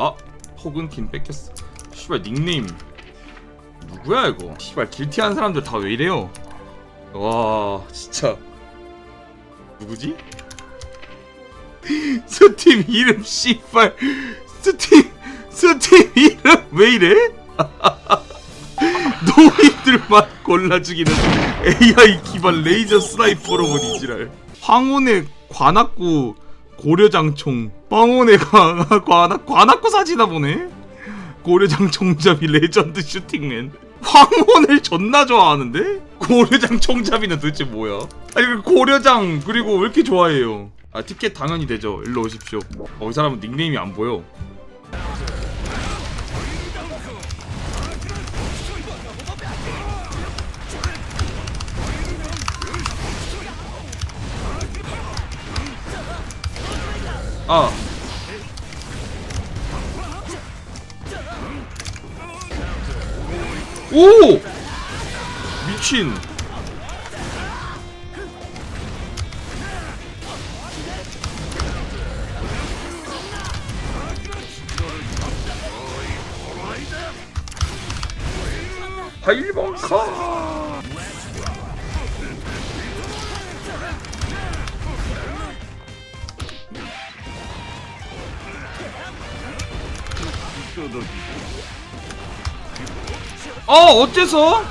아 포근킨 뺏겼어. 씨발 닉네임. 누구야 이거? 씨발 길티한 사람들 다 왜 이래요? 와 진짜. 누구지? 스팀 이름 씨발. 스팀 스팀 이름 왜 이래? 노인들만 골라 죽이는 AI 기반 레이저 스나이퍼로 보니 지랄. 황혼의 관악구 고려장총 황혼의 관, 관, 관악구 사지나 보네 고려장 총잡이 레전드 슈팅맨 황혼을 존나 좋아하는데? 고려장 총잡이는 도대체 뭐야? 아니 그 고려장 그리고 왜 이렇게 좋아해요? 아 티켓 당연히 되죠 일로 오십시오 어 이 사람은 닉네임이 안 보여 아 오! 미친. 어, 어째서?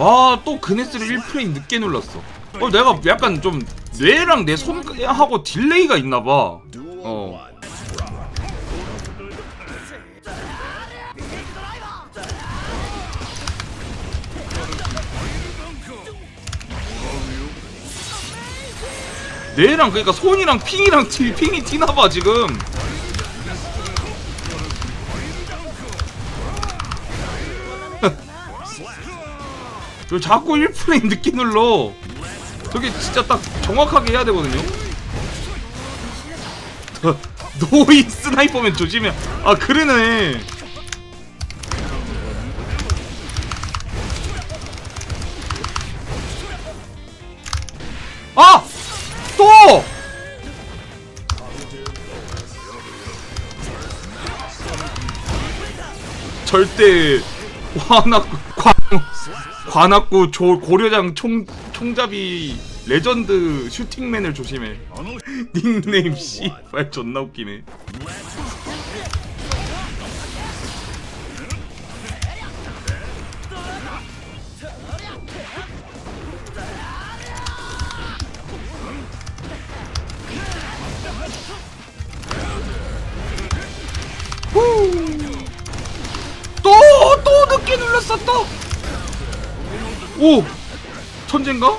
아, 또 그네스를 1프레임 늦게 눌렀어. 어, 내가 약간 좀 뇌랑 내 손하고 딜레이가 있나봐. 어. 뇌랑 그러니까 손이랑 핑이랑 티, 핑이 튀나봐 지금. 왜 자꾸 1프레임 늦게 눌러? 저게 진짜 딱 정확하게 해야 되거든요. 노이 스나이퍼면 조심해. 아 그러네. 절대 관악구 관 관악구 조 고려장 총 총잡이 레전드 슈팅맨을 조심해. 닉네임 씨발 존나 웃기네. 눌렀어, 또! 오! 천재인가?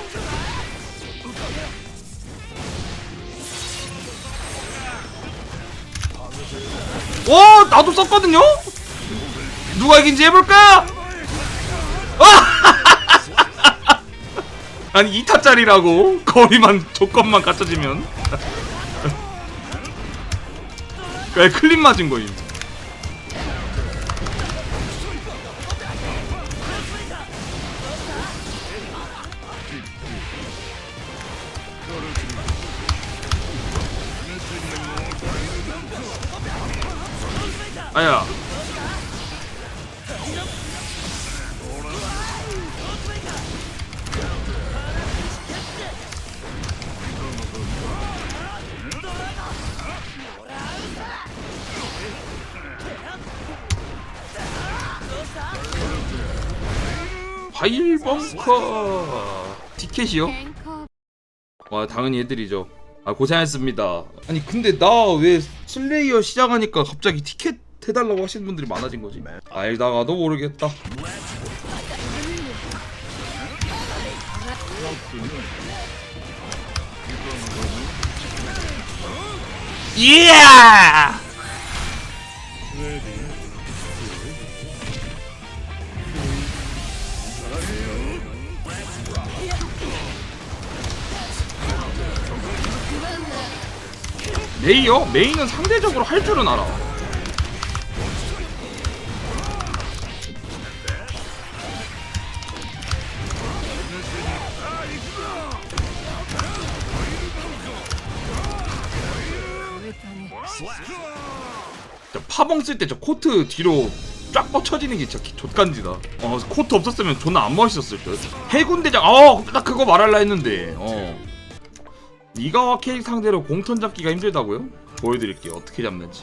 오! 나도 썼거든요? 누가 이긴지 해볼까? 아! 아니 2타짜리라고 거리만 조건만 갖춰지면 그래 클립 맞은 거임 아야. 바일벙커. 티켓이요? 탱커 와 당연히 해드리죠. 아 고생하셨습니다. 아니 근데 나 왜 슬레이어 시작하니까 갑자기 티켓 해달라고 하시는 분들이 많아진 거지 알다가도 모르겠다 이야 메이요? 메이는 상대적으로 할 줄은 알아. 서벙 쓸때 저 코트 뒤로 쫙 뻗쳐지는 게 진짜 족간지다. 어 코트 없었으면 존나 안 멋있었을 듯. 해군 대장 어나 그거 말할라 했는데 어 이가와 케이크 상대로 공턴 잡기가 힘들다고요? 보여드릴게요 어떻게 잡는지.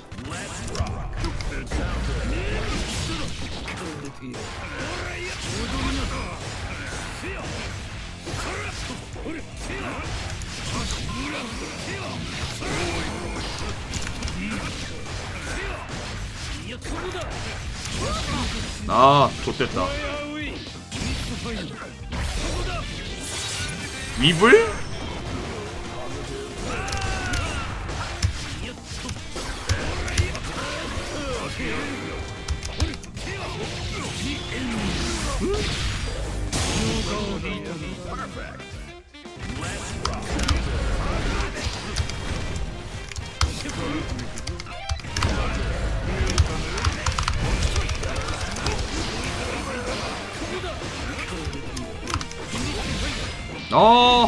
아 좋됐다. 위블? 어.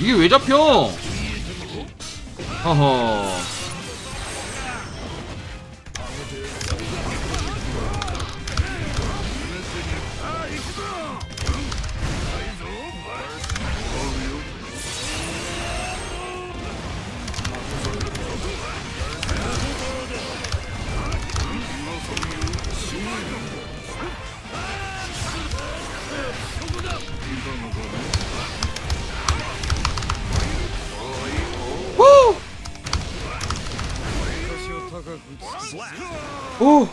이게 왜 잡혀? 허허. 오. 후!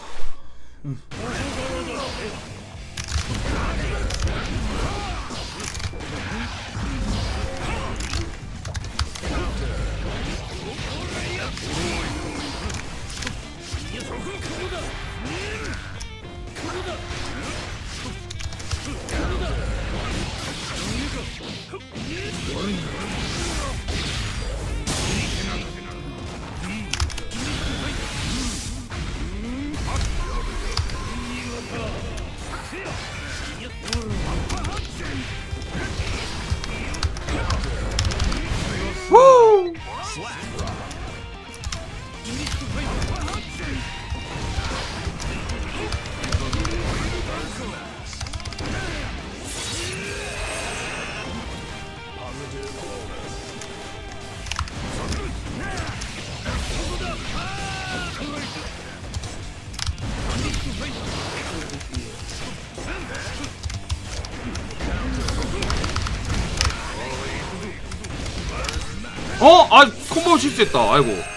어? 아 콤보 실수했다 아이고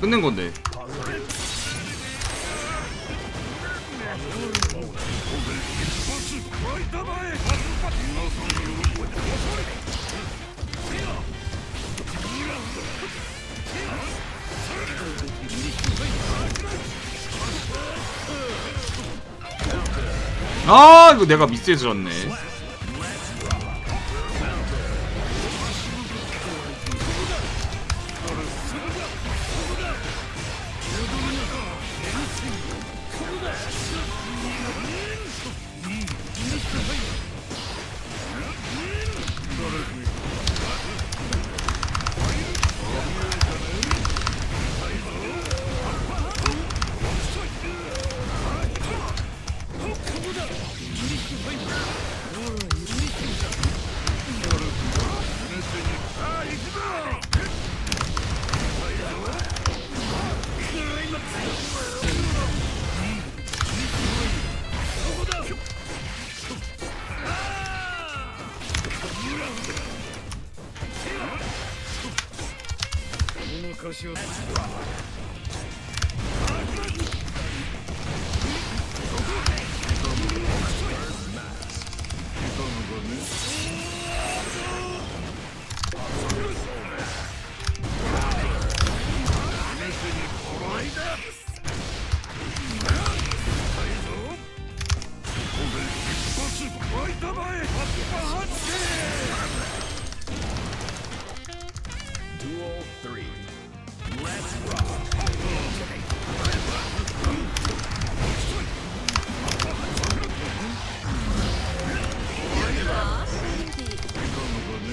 끝낸 건데. 아 이거 내가 미스해졌네 腰を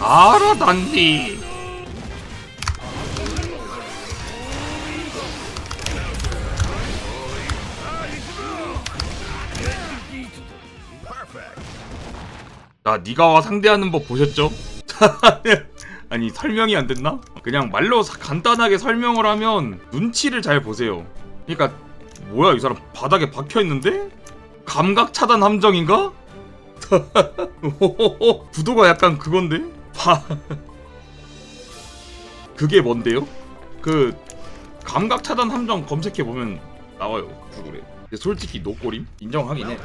알아 단디 Perfect. 자 니가 와 상대하는 법 보셨죠? 아니 설명이 안 됐나? 그냥 말로 사- 간단하게 설명을 하면 눈치를 잘 보세요 그러니까 뭐야 이 사람 바닥에 박혀있는데? 감각 차단 함정인가? 구도가 약간 그건데? 바... 그게 뭔데요? 그 감각 차단 함정 검색해 보면 나와요 구글에 근데 솔직히 노꼬림? 인정하긴 해